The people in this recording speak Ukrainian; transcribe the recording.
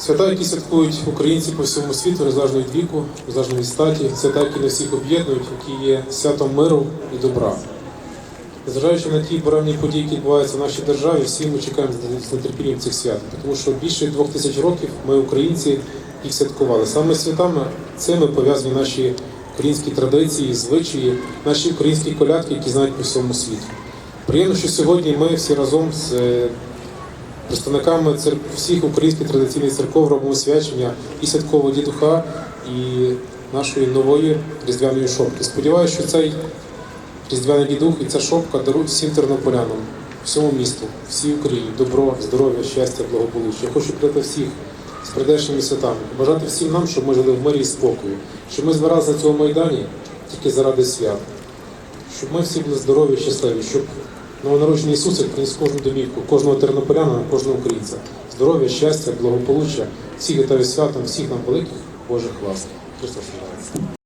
Свята, які святкують українці по всьому світу, незалежно від віку, незалежно від статі, свята, які не всіх об'єднують, які є святом миру і добра. Незважаючи на ті буремні події, які відбуваються в нашій державі, всі ми чекаємо з нетерпінням цих свят, тому що більше двох тисяч років ми, українці, їх святкували. Саме святами цими пов'язані наші українські традиції, звичаї, наші українські колядки, які знають по всьому світу. Приємно, що сьогодні ми всі разом з е, представниками цер... всіх українських традиційних церков робимо свячення і святкового дідуха, і нашої нової різдвяної шопки. Сподіваюся, що цей різдвяний дідух і ця шопка дарують всім тернополянам, всьому місту, всій Україні. Добро, здоров'я, щастя, благополуччя. Я хочу привітати всіх з прийдешніми святами, бажати всім нам, щоб ми жили в мирі і спокою, щоб ми збиралися на цьому майдані тільки заради свят, щоб ми всі були здорові, щасливі, щоб новонароджений Ісуса приніс кожну домівку, кожного тернополяна, кожного українця. Здоров'я, щастя, благополуччя, всіх вітаю святом, всіх нам великих Божих власних. Христос.